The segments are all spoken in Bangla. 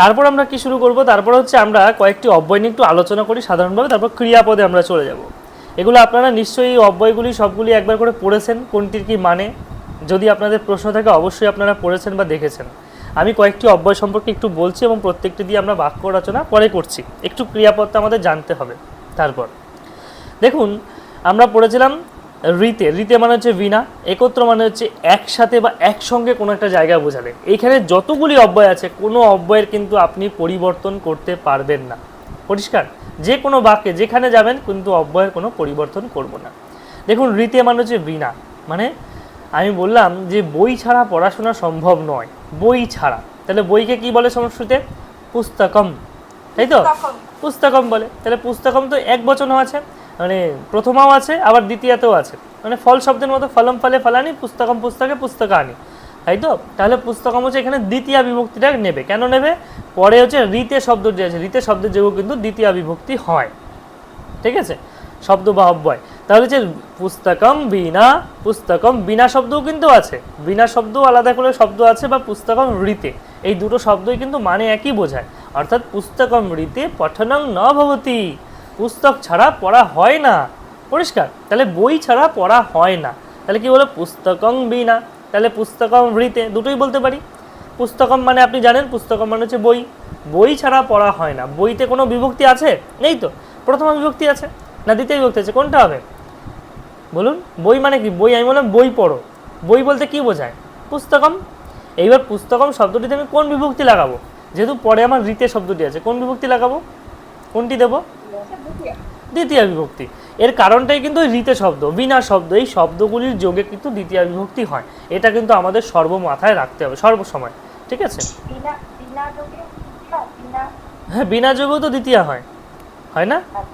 তারপর আমরা কি শুরু করব? তারপর হচ্ছে আমরা কয়েকটি অব্যয় নিয়ে একটু আলোচনা করি সাধারণভাবে, তারপর ক্রিয়াপদে আমরা চলে যাব। এগুলো আপনারা নিশ্চয়ই অব্যয়গুলি সবগুলি একবার করে পড়েছেন, কোনটির কি মানে? যদি আপনাদের প্রশ্ন থাকে, অবশ্যই আপনারা পড়েছেন বা দেখেছেন। আমি কয়েকটি অব্যয় সম্পর্কে একটু বলছি এবং প্রত্যেকটি দিয়ে আমরা বাক্য রচনা পরে করছি। একটু ক্রিয়াপদটা আমাদের জানতে হবে। তারপর, দেখুন, আমরা পড়েছিলাম রীতে রীতে মানে হচ্ছে বিনা একত্র মানে হচ্ছে একসাথে বা একসঙ্গে কোনো একটা জায়গা বোঝালে এইখানে যতগুলি অব্যয় আছে কোনো অব্যয়ের কিন্তু আপনি পরিবর্তন করতে পারবেন না। পরিষ্কার? যে কোনো বাক্যে যেখানে যাবেন কিন্তু অব্যয়ের কোনো পরিবর্তন করব না। দেখুন রীতে মানে হচ্ছে বিনা মানে আমি বললাম যে বই ছাড়া পড়াশোনা সম্ভব নয়। বই ছাড়া। তাহলে বইকে কি বলে সংস্কৃতে? পুস্তকম। তাই তো? পুস্তকম বলে। তাহলে পুস্তকম তো এক বচনও আছে। মানে প্রথমাও আছে, আবার দ্বিতীয়তেও আছে। মানে ফল শব্দের মতো ফলম ফলে ফলানি, পুস্তকম পুস্তকে পুস্তক আনি তাই তো? তাহলে পুস্তকম হচ্ছে এখানে দ্বিতীয় বিভক্তিটা নেবে। কেন নেবে? পরে হচ্ছে রীতে শব্দ যে আছে রীতে শব্দের যেগুলো কিন্তু দ্বিতীয় বিভক্তি হয়। ঠিক আছে? শব্দ বা অব্যয়। তাহলে যে পুস্তকম বিনা পুস্তকম বিনা শব্দও কিন্তু আছে। বিনা শব্দও আলাদা করে শব্দ আছে বা পুস্তকম রীতে এই দুটো শব্দই কিন্তু মানে একই বোঝায়। অর্থাৎ পুস্তকম রীতে পঠনং ন ভবতি। পুস্তক ছাড়া পড়া হয় না। পরিষ্কার? তাহলে বই ছাড়া পড়া হয় না। তাহলে কি বলো, পুস্তকং বিনা তাহলে পুস্তকম রীতে দুটোই বলতে পারি। পুস্তকম মানে আপনি জানেন, পুস্তকম মানে হচ্ছে বই। বই ছাড়া পড়া হয় না। বইতে কোনো বিভক্তি আছে? নেই তো? প্রথম বিভক্তি আছে? না, দ্বিতীয় বিভক্তি আছে? কোনটা হবে? বলুন, বই মানে কি? বই, আমি বললাম বই পড়ো। বই বলতে কি বোঝায়? পুস্তকম। এইবার পুস্তকম শব্দটিতে আমি কোন বিভক্তি লাগাবো? যেহেতু পরে আমার রীতে শব্দটি আছে, কোন বিভক্তি লাগাবো? কোনটি দেবো? দ্বিতীয় বিভক্তি। এর কারণটাই কিন্তু ওই রীতে শব্দ বিনা শব্দ। এই শব্দগুলির যোগে কিন্তু দ্বিতীয় বিভক্তি হয়। এটা কিন্তু আমাদের সর্বমাথায় রাখতে হবে সর্বসময় ঠিক আছে? হ্যাঁ, বিনা যোগেও তো দ্বিতীয় হয়। হয় না? হয়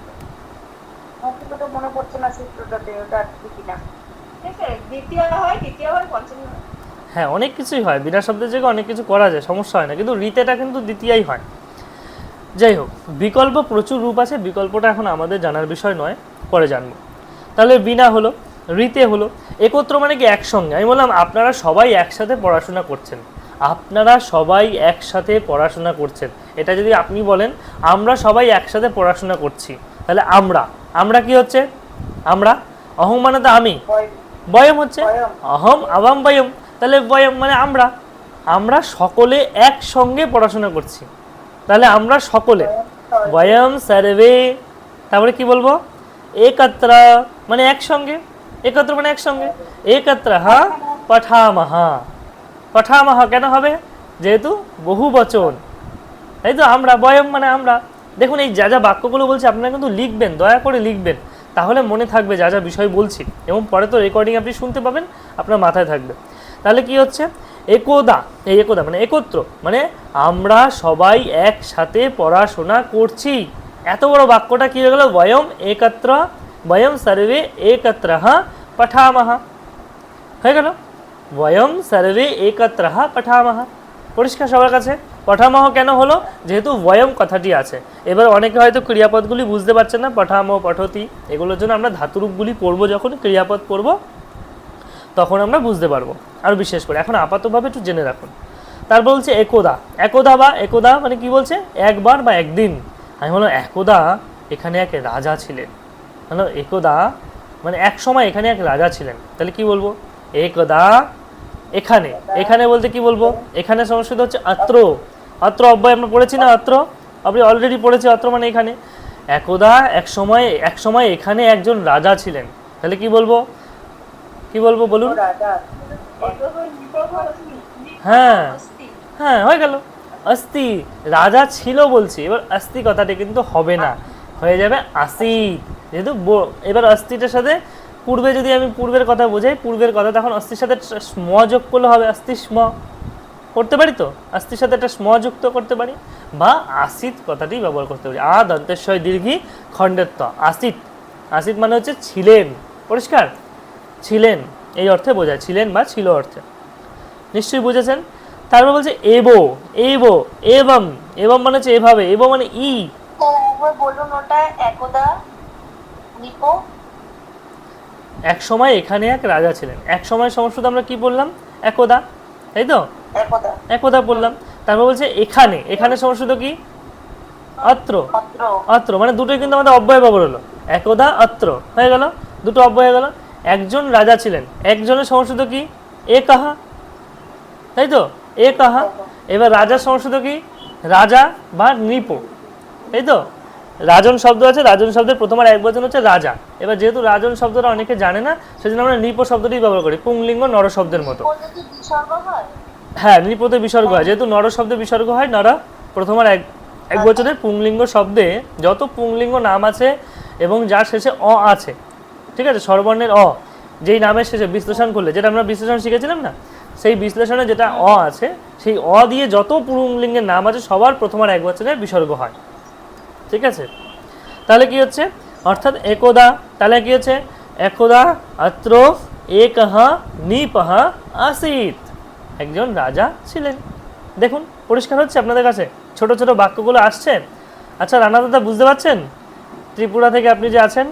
হ্যাঁ অনেক কিছুই হয়। বিনা শব্দের জায়গায় অনেক কিছু করা যায় সমস্যা হয় না। কিন্তু রীতেটা কিন্তু দ্বিতীয়ই হয়। যাই হোক, বিকল্প প্রচুর রূপ আছে, বিকল্পটা এখন আমাদের জানার বিষয় নয়, পরে জানব। তাহলে বিনা হলো, রীতে হলো, একত্র মানে কি একসঙ্গে? আমি বললাম, আপনারা সবাই একসাথে পড়াশোনা করছেন। আপনারা সবাই একসাথে পড়াশোনা করছেন। এটা যদি আপনি বলেন, আমরা সবাই একসাথে পড়াশোনা করছি। তাহলে আমরা আমরা কি হচ্ছে? আমরা? অহং মানে তো আমি। বয়ম হচ্ছে? অহম, আবাম, বয়ম। তাহলে বয়ম মানে আমরা। আমরা সকলে একসঙ্গে পড়াশোনা করছি। তাহলে আমরা সকলে বয়ম সার্ভে তারপরে কি বলব? একত্র মানে একসঙ্গে? একত্র মানে একসঙ্গে? একত্র হা পঠামাহা। পঠামাহা কেন হবে? যেহেতু বহু বচন। তাই তো আমরা, বয়ম মানে আমরা। দেখুন, এই যা যা বাক্যগুলো বলছি, আপনারা কিন্তু লিখবেন, দয়া করে লিখবেন। তাহলে মনে থাকবে যা যা বিষয় বলছি। এবং পরে তো রেকর্ডিং আপনি শুনতে পাবেন, আপনার মাথায় থাকবে। তাহলে কি হচ্ছে? একদা, এই একদা মানে একত্র মানে আমরা সবাই একসাথে পড়াশোনা করছি। এত বড় বাক্যটা কি হয়ে গেল? বয়ম একত্র, বয়ম সর্বে একত্র পঠামাহা। হয়ে গেল। বয়ম সর্বে একত্র পঠামাহা। পরিষ্কার সবার কাছে? পঠামহ কেন হলো? যেহেতু বয়ম কথাটি আছে। এবার অনেকে হয়তো ক্রিয়াপদগুলি বুঝতে পারছেন না, পঠামহ, পঠতি, এগুলোর জন্য আমরা ধাতুরূপগুলি পড়ব, যখন ক্রিয়াপদ পড়ব, তখন আমরা বুঝতে পারব। আর বিশেষ করে। এখন আপাতভাবে একটু জেনে রাখুন। তারপর বলছে একদা। একদা বা একদা মানে কি বলছে? একবার বা একদিন। আমি বললাম, একদা এখানে এক রাজা ছিলেন। হলো একদা মানে এক সময় এখানে এক রাজা ছিলেন। তাহলে কি বলব? একদা এখানে। এখানে বলতে কি বলব? এখানে সংস্কৃত হচ্ছে আত্র। আত্র অব্যয় আমরা পড়েছি না আত্র? আপনি অলরেডি পড়েছি আত্র মানে এখানে। একদা এক সময় এক সময় এখানে একজন রাজা ছিলেন। তাহলে কি বলব? কি বলব বলুন? হ্যাঁ হ্যাঁ হয়ে গেল। অস্তি রাজা ছিল বলছি, এবার অস্তি কথাটি কিন্তু হবে না, হয়ে যাবে আসিত যেহেতু এবার অস্থিটার সাথে পূর্বে যদি আমি পূর্বের কথা বোঝাই, পূর্বের কথা তখন অস্থির সাথে স্ম যোগ করলে হবে, অস্থি স্ম। করতে পারি তো? অস্থির সাথে একটা স্ম যুক্ত করতে পারি, বা আসিত কথাটি ব্যবহার করতে পারি। আ দন্তেশ্বয় দীর্ঘি খণ্ডেত্ব, আসিত। আসিত মানে হচ্ছে ছিলেন। পরিষ্কার? ছিলেন। এই অর্থে বোঝায় ছিলেন বা ছিল অর্থে। নিশ্চয়ই বুঝেছেন? তারপর বলছে এবো এবো এবং এবং মানে হচ্ছে এভাবে এবং মানে ই। বলুন ওটা একদা নিপো। এক সময় এখানে এক রাজা ছিলেন। এক সময় সমস্ত আমরা কি বললাম? একদা তাই তো? একদা। একদা বললাম। তারপর বলছে এখানে এখানে সমস্ত কি? অত্র। অত্র। মানে দুটোই কিন্তু আমাদের অব্যয় ব্যবহার হলো। একদা অত্র হয়ে গেল? দুটো অব্যয় হয়ে গেল? একজন রাজা ছিলেন। একজনের সংস্কৃত কি? এ কাহা? তাই তো? এ কাহা? এবার রাজার সংস্কৃত কি? রাজা বা নৃপ। তাই তো? রাজন শব্দ আছে, রাজন শব্দের প্রথম আর এক বচন হচ্ছে রাজা। এবার যেহেতু রাজন শব্দটা অনেকে জানে না, সেজন্য আমরা নৃপ শব্দটি ব্যবহার করি, পুংলিঙ্গ নর শব্দের মতো। হয় হ্যাঁ নৃপতে বিসর্গ হয়। যেহেতু নর শব্দে বিসর্গ হয়, নর প্রথম আর এক এক বছরের পুংলিঙ্গ শব্দে যত পুংলিঙ্গ নাম আছে এবং যার শেষে অ আছে ঠিক আছে? স্বরবর্ণের অ, যেই নামের শেষে বিশ্লেষণ করলে, যেটা আমরা বিশ্লেষণ শিখেছিলাম না? সেই বিশ্লেষণে যেটা অ আছে, সেই অ দিয়ে যত পুংলিঙ্গের নাম আছে, সবার প্রথম আর এক বছরের বিসর্গ হয়। ঠিক আছে? তাহলে কি হচ্ছে? অর্থাৎ একদা, তাহলে কি হচ্ছে? একদা অত্র একহ নিপহ আসিত। একজন রাজা ছিলেন। দেখুন, পরিষ্কার হচ্ছে আপনাদের কাছে? ছোট ছোট বাক্যগুলো আসছে? আচ্ছা রানা দাদা, বুঝতে পারছেন? ত্রিপুরা থেকে আপনি যে আছেন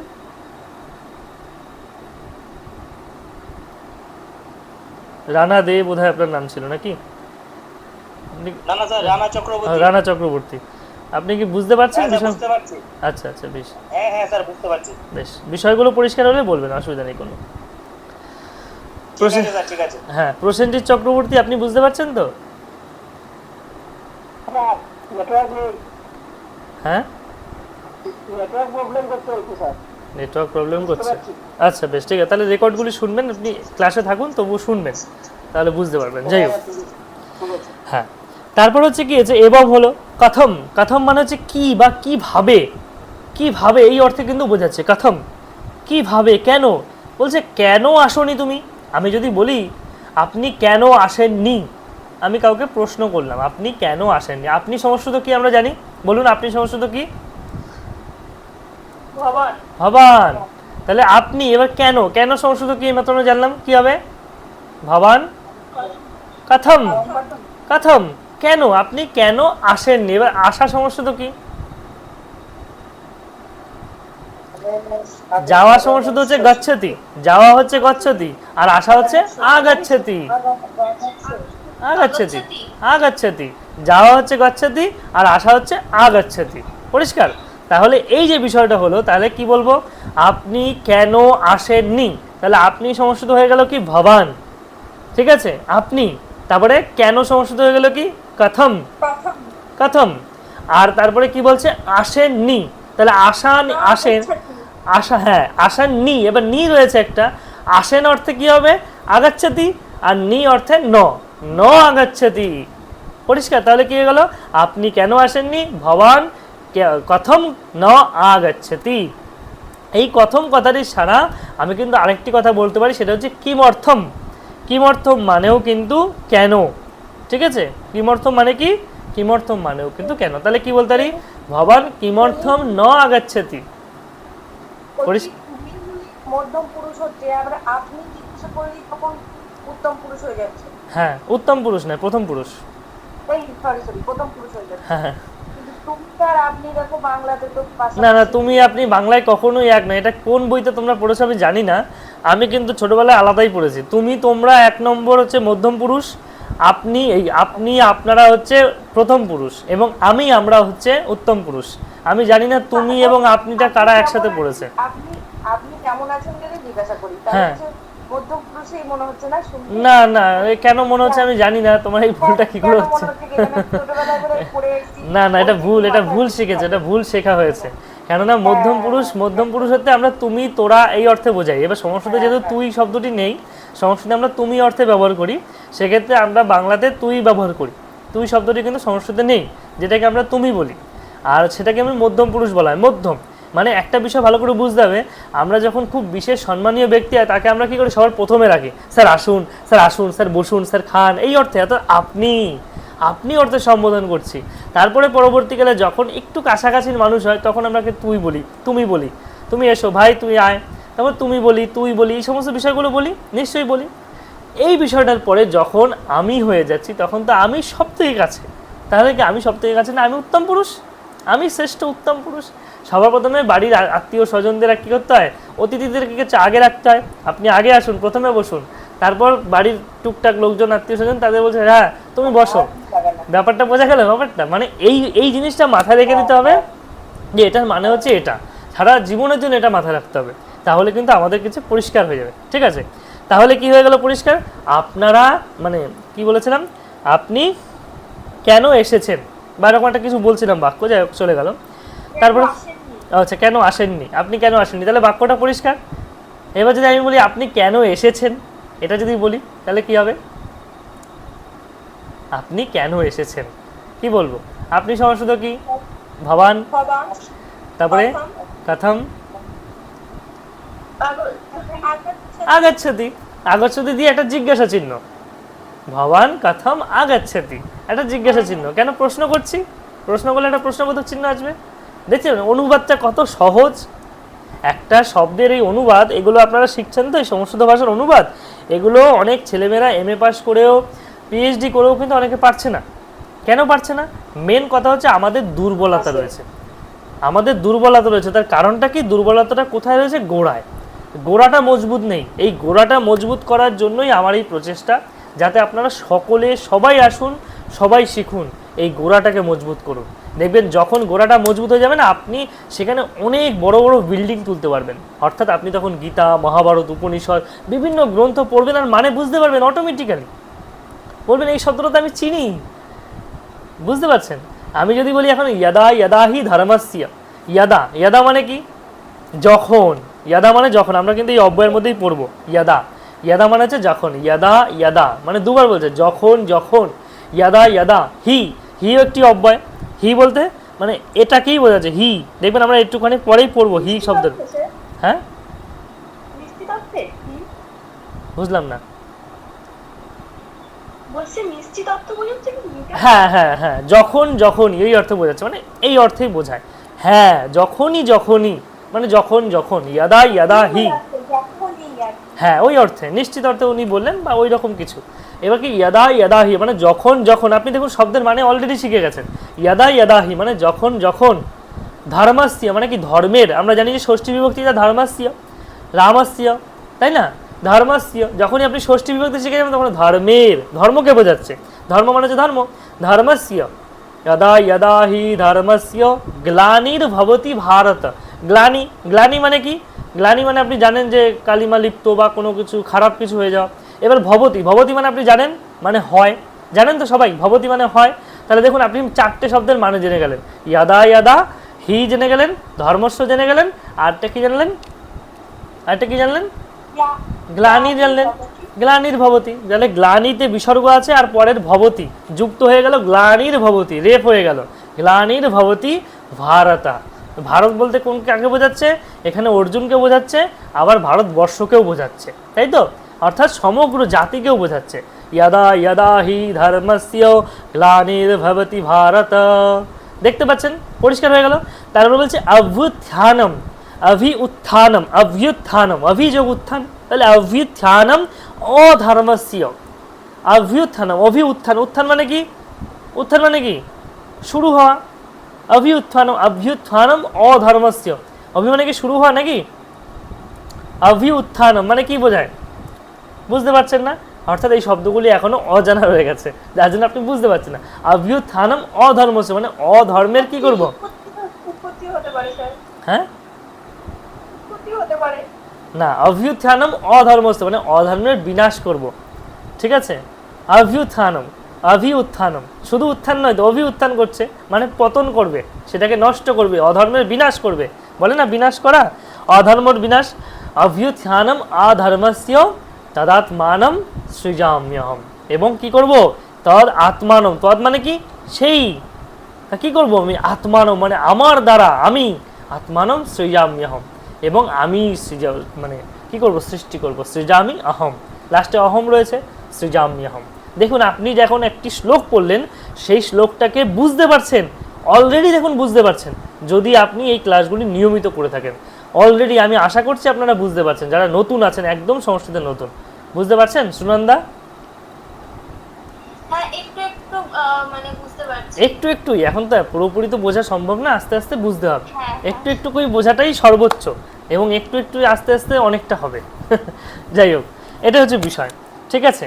রানা দে বোধহয় আপনার নাম ছিল নাকি? আপনি- না না স্যার রানা চক্রবর্তী। রানা চক্রবর্তী। আপনি কি বুঝতে পারছেন হ্যাঁ বুঝতে পারছি। আচ্ছা আচ্ছা বেশ। হ্যাঁ হ্যাঁ স্যার বুঝতে পারছি। বেশ বিষয়গুলো পরিষ্কার হলে বলবেন অসুবিধা নেই কোনো। হ্যাঁ প্রসেনজিৎ চক্রবর্তী আপনি বুঝতে পারছেন তো? হ্যাঁ? নেটওয়ার্ক প্রবলেম করতে হচ্ছে স্যার। নেটওয়ার্ক প্রবলেম করছে। আচ্ছা বেশ, ঠিক আছে। তাহলে রেকর্ডগুলি শুনবেন, আপনি ক্লাসে থাকুন, তবুও শুনবেন। তাহলে বুঝতে পারবেন। যাই হোক। হ্যাঁ। তারপর হচ্ছে কি যে এবং হলো, কথম। কথম মানে হচ্ছে কি বা কীভাবে কীভাবে এই অর্থে কিন্তু বোঝাচ্ছে। কথম। কীভাবে কেন? বলছে, কেন আসনি তুমি? আমি যদি বলি, আপনি কেন আসেননি? আমি কাউকে প্রশ্ন করলাম, আপনি কেন আসেননি? আপনি সমস্যা তো কি আমরা জানি? বলুন, আপনি সমস্যা তো কি? ভবন। তাহলে আপনি এবার কেন? কেন সংস্কৃত কি মাত্র জানলাম? কি হবে? ভবান? কথম। কথম। কেন? আপনি কেন আসেননি? এবার আসা সমস্যা তো কি? যাওয়া সমস্যা তো হচ্ছে গচ্ছতি। যাওয়া হচ্ছে গচ্ছতি। আর আসা হচ্ছে আগাচ্ছতি। আগাচ্ছতি। আগাচ্ছতি। যাওয়া হচ্ছে গচ্ছতি আর আসা হচ্ছে আগাচ্ছতি। পরিষ্কার? তাহলে এই যে বিষয়টা হলো তাহলে কি বলব? আপনি কেন আসেননি? তাহলে আপনি সমস্যা হয়ে গেল কি? ভবান। ঠিক আছে? আপনি। তারপরে কেন সমস্যা হয়ে গেল কি? কথম। কথম। আর তারপরে কি বলছে? আসেননি। তাহলে আসান আসেন। আশা হ্যাঁ আসান নি। এবার নি রয়েছে একটা। আসেন অর্থে কি হবে? আগাচ্ছতি। আর নি অর্থে ন। ন আগাচ্ছতি। পরিষ্কার? তাহলে কি হয়ে গেল? আপনি কেন আসেননি? ভবান। কথম ন আগাচ্ছতি এই কথম কথাটি ছাড়া আমি কিন্তু আরেকটি কথা বলতে পারি সেটা হচ্ছে কিমর্থম। কিমর্থম মানেও কিন্তু কেন? ঠিক আছে? কিমর্থম মানে কি? কিমর্থম মানেও কিন্তু কেন? তাহলে কি বলতে পারি? ভবান কিমর্থম ন আগাচ্ছতি। পরিস- মধ্যম পুরুষ হচ্ছে আমরা আপনি জিজ্ঞাসা করলি তখন উত্তম পুরুষ হয়ে যাচ্ছে হ্যাঁ উত্তম পুরুষ নয় প্রথম পুরুষ। ওই সরি সরি প্রথম পুরুষ হয়ে যাচ্ছে। হ্যাঁ। না না তুমি আপনি বাংলায় কখনোই এক না। এটা কোন বইতে তোমরা পড়েছো আমি জানি না। আমি কিন্তু ছোটবেলায় আলাদাই পড়েছি। তুমি তোমরা এক নম্বর হচ্ছে মধ্যম পুরুষ আপনি এই আপনি আপনারা হচ্ছে প্রথম পুরুষ এবং আমি আমরা হচ্ছে উত্তম পুরুষ। আমি জানি না তুমি এবং আপনিটা কারা একসাথে পড়েছে। আপনি আপনি কেমন আছেন জিজ্ঞাসা করি। হ্যাঁ। মনে হচ্ছে না না না কেন মনে হচ্ছে আমি জানি না তোমার এই ভুলটা কি করে হচ্ছে? না না এটা ভুল এটা ভুল শিখেছে এটা ভুল শেখা হয়েছে। কেননা মধ্যম পুরুষ মধ্যম পুরুষ হতে আমরা তুমি তোরা এই অর্থে বোঝাই। এবার সংস্কৃতে যেহেতু তুই শব্দটি নেই সংস্কৃতে আমরা তুমি অর্থে ব্যবহার করি সেক্ষেত্রে আমরা বাংলাতে তুই ব্যবহার করি। তুই শব্দটি কিন্তু সংস্কৃতে নেই যেটাকে আমরা তুমি বলি। আর সেটাকে আমি মধ্যম পুরুষ বলা হয়। মধ্যম। মানে একটা বিষয় ভালো করে বুঝতে হবে, আমরা যখন খুব বিশেষ সম্মানীয় ব্যক্তি হয়, তাকে আমরা কি করি? সবার প্রথমে রাখি। স্যার, আসুন স্যার আসুন, স্যার, বসুন, স্যার, খান। এই অর্থে অর্থাৎ আপনি আপনি অর্থে সম্বোধন করছি। তারপরে পরবর্তীকালে যখন একটু কাছাকাছির মানুষ হয়, তখন আমরাকে তুই বলি, তুমি বলি। তুমি এসো, ভাই, তুই আয়। তারপর তুমি বলি, তুই বলি, এই সমস্ত বিষয়গুলো বলি, নিশ্চয়ই বলি। এই বিষয়টার পরে যখন আমি হয়ে যাচ্ছি, তখন তো আমি সব থেকে কাছে। তাহলে কি আমি সব থেকে কাছে না? আমি উত্তম পুরুষ? আমি শ্রেষ্ঠ উত্তম পুরুষ। সবার প্রথমে বাড়ির আত্মীয় স্বজনদের কি করতে হয়? অতিথিদেরকে কিছু আগে রাখতে হয়। আপনি আগে আসুন, প্রথমে বসুন। তারপর বাড়ির টুকটাক লোকজন, আত্মীয় স্বজন তাদের বলছে হ্যাঁ তুমি বসো। ব্যাপারটা বোঝা গেল, ব্যাপারটা? মানে এই এই জিনিসটা মাথায় রেখে দিতে হবে যে এটার মানে হচ্ছে এটা। সারা জীবনের জন্য এটা মাথায় রাখতে হবে। তাহলে কিন্তু আমাদের কিছু পরিষ্কার হয়ে যাবে। ঠিক আছে? তাহলে কি হয়ে গেল পরিষ্কার? আপনারা মানে কি বলেছিলাম? আপনি কেন এসেছেন? বা এরকম একটা কিছু বলছিলাম বাক্য যাই হোক চলে গেল। তারপরে আচ্ছা কেন আসেননি? আপনি কেন আসেননি? তাহলে বাক্যটা পরিষ্কার। এবার যদি আমি বলি আপনি কেন এসেছেন? এটা যদি বলি তাহলে কি হবে? আপনি কেন এসেছেন? কি বলব? আপনি সমস্যা কি? ভবান। তারপরে কথম, কথম। আগ- আগাচ্ছতি আগাচ্ছতি দিয়ে একটা জিজ্ঞাসা চিহ্ন ভবান কথম আগাচ্ছতি একটা জিজ্ঞাসা চিহ্ন। কেন প্রশ্ন করছি? প্রশ্ন করলে একটা প্রশ্নবোধক চিহ্ন আসবে। দেখছেন অনুবাদটা কত সহজ। একটা শব্দের এই অনুবাদ এগুলো আপনারা শিখছেন তো এই সংস্কৃত ভাষার অনুবাদ এগুলো অনেক ছেলেমেয়েরা এম এ পাস করেও পিএইচডি করেও কিন্তু অনেকে পারছে না। কেন পারছে না? মেন কথা হচ্ছে আমাদের দুর্বলতা রয়েছে। আমাদের দুর্বলতা রয়েছে। তার কারণটা কি? দুর্বলতাটা কোথায় রয়েছে? গোড়ায়। গোড়াটা মজবুত নেই। এই গোড়াটা মজবুত করার জন্যই আমার এই প্রচেষ্টা যাতে আপনারা সকলে সবাই আসুন সবাই শিখুন, এই গোড়াটাকে মজবুত করুন। দেখবেন যখন গোড়াটা মজবুত হয়ে যাবে না, আপনি সেখানে অনেক বড় বড় বিল্ডিং তুলতে পারবেন। অর্থাৎ আপনি তখন গীতা, মহাভারত, উপনিষদ, বিভিন্ন গ্রন্থ পড়বেন আর মানে বুঝতে পারবেন অটোমেটিক্যালি বলবেন, এই শব্দটা তো আমি চিনি। বুঝতে পারছেন? আমি যদি বলি এখন, ইয়াদা ইয়াদাহি ধর্মাস্য। ইয়াদা ইয়াদা মানে কি? যখন। ইয়াদা মানে যখন। আমরা কিন্তু এই অব্যয়ের মধ্যেই পড়ব। ইয়াদা। ইয়াদা মানে হচ্ছে যখন। ইয়াদা ইয়াদা মানে দুবার বলছে, যখন যখন। ইয়াদা ইয়াদা হি। হি একটি অব্যয়। হি বলতে মানে এটাকেই বোঝা বোঝাচ্ছে হি। দেখবেন আমরা একটুখানি পরেই পড়ব হি শব্দ হ্যাঁ। বুঝলাম না? হ্যাঁ হ্যাঁ হ্যাঁ। যখন যখনই এই অর্থে বোঝাচ্ছে। মানে এই অর্থেই বোঝায়। হ্যাঁ যখনই যখনই। মানে যখন যখন। ইয়াদা ইয়াদা হি। হ্যাঁ ওই অর্থে। নিশ্চিত অর্থে উনি বললেন বা ওই রকম কিছু। এবার কি ইয়াদা ইয়াদাহি মানে যখন যখন, আপনি দেখুন শব্দের মানে অলরেডি শিখে গেছেন। ইয়াদা ইয়াদাহি মানে যখন যখন ধর্মাস্তীয় মানে কি ধর্মের, আমরা জানি যে ষষ্ঠী বিভক্তিটা ধর্মাস্তীয়, রামাস্তীয়, তাই না? ধর্মাস্তীয়, যখনই আপনি ষষ্ঠী বিভক্তি শিখে যাবেন তখন ধর্মের, ধর্মকে বোঝাচ্ছে। ধর্ম মানে হচ্ছে ধর্ম। ধর্মাস্তীয় যদা যদা হি ধর্মস্য গ্লানির ভবতি ভারত। গ্লানি গ্লানি মানে কি? গ্লানি মানে আপনি জানেন যে কালিমা লিপ্ত বা কোনো কিছু খারাপ কিছু হয়ে যাওয়া। এবার ভবতী ভবতী মানে আপনি জানেন? মানে হয়। জানেন তো সবাই? ভবতী মানে হয়। তাহলে দেখুন, আপনি চারটে শব্দের মানে জেনে গেলেন। ইয়াদা ইয়াদা, হি জেনে গেলেন, ধর্মস্ব জেনে গেলেন, আরটা কি জানলেন? আরটা কি জানলেন? গ্লানি জানলেন। গ্লানির ভবতি। তাহলে গ্লানিতে বিসর্গ আছে আর পরের ভবতী। যুক্ত হয়ে গেল গ্লানির ভবতী, রেপ হয়ে গেল। গ্লানির ভবতী ভারতা। ভারত বলতে কোন কাকে বোঝাচ্ছে? এখানে অর্জুনকে বোঝাচ্ছে, আবার ভারতবর্ষকেও বোঝাচ্ছে, তাই তো? অর্থাৎ সমগ্র জাতিকেও বোঝাচ্ছে। ইয়াদা ইয়াদা হি ধর্মস্য গ্লানির ভবতি ভারত। দেখতে পাচ্ছেন? পরিষ্কার হয়ে গেল? তারপর বলছে অভ্যুত্থানম অভি উত্থানম অভ্যুত্থানম অভিযোগ উত্থান তাহলে অভ্যুত্থানম অধর্মস্য, অভ্যুত্থানম অভি উত্থান উত্থান মানে কি? উত্থান মানে কি? শুরু হওয়া। অভি উত্থানম অভ্যুত্থানম অধর্মস্য অভি মানে কি শুরু হওয়া নাকি অভি উত্থানম মানে কি বোঝায় বুঝতে পারছেন না অর্থাৎ এই শব্দগুলি এখনও অজানা রয়ে গেছে। যার জন্য আপনি বুঝতে পারছেন না। অভ্যুত্থানম অধর্মস্য মানে অধর্মের কি করব? উৎপত্তি- উৎপত্তি হতে পারে স্যার। হ্যাঁ? উৎপত্তি হতে পারে। না অভ্যুত্থানম অধর্মস্ত মানে অধর্মের বিনাশ করব। ঠিক আছে? অভ্যুত্থানম অভি উত্থানম শুধু উত্থান নয় তো অভি উত্থান করছে মানে পতন করবে। সেটাকে নষ্ট করবে, অধর্মের বিনাশ করবে। বলে না, বিনাশ করা? অধর্মর বিনাশ। অভ্যুত্থানম অধর্মস্য তদাত্মানম সৃজাম্যহম। এবং কি করব? তদ আত্মানম। তদ মানে কি? সেই। তা কি করব আমি? আত্মানম মানে আমার দ্বারা, আমি। আত্মানম সৃজাম্যহম। এবং আমি সৃজা মানে কি করব? সৃষ্টি করব। সৃজামি অহম। লাস্টে অহম রয়েছে, সৃজাম্যহম। দেখুন আপনি যখন একটি শ্লোক পড়লেন সেই শ্লোকটাকে বুঝতে পারছেন অলরেডি দেখুন বুঝতে পারছেন যদি আপনি এই ক্লাসগুলি নিয়মিত করে থাকেন। অলরেডি আমি আশা করছি আপনারা বুঝতে পারছেন যারা নতুন আছেন একদম সংস্কৃতে নতুন। বুঝতে পারছেন সুনন্দা? হ্যাঁ একটু একটু আহ, মানে একটুই এখন তো পুরোপুরি তো বোঝা সম্ভব না আস্তে আস্তে বুঝতে হবে। হ্যাঁ, একটু একটু করে বোঝাটাই সর্বোচ্চ এবং একটু একটু আস্তে আস্তে অনেকটা হবে। যাই হোক এটা হচ্ছে বিষয় ঠিক আছে?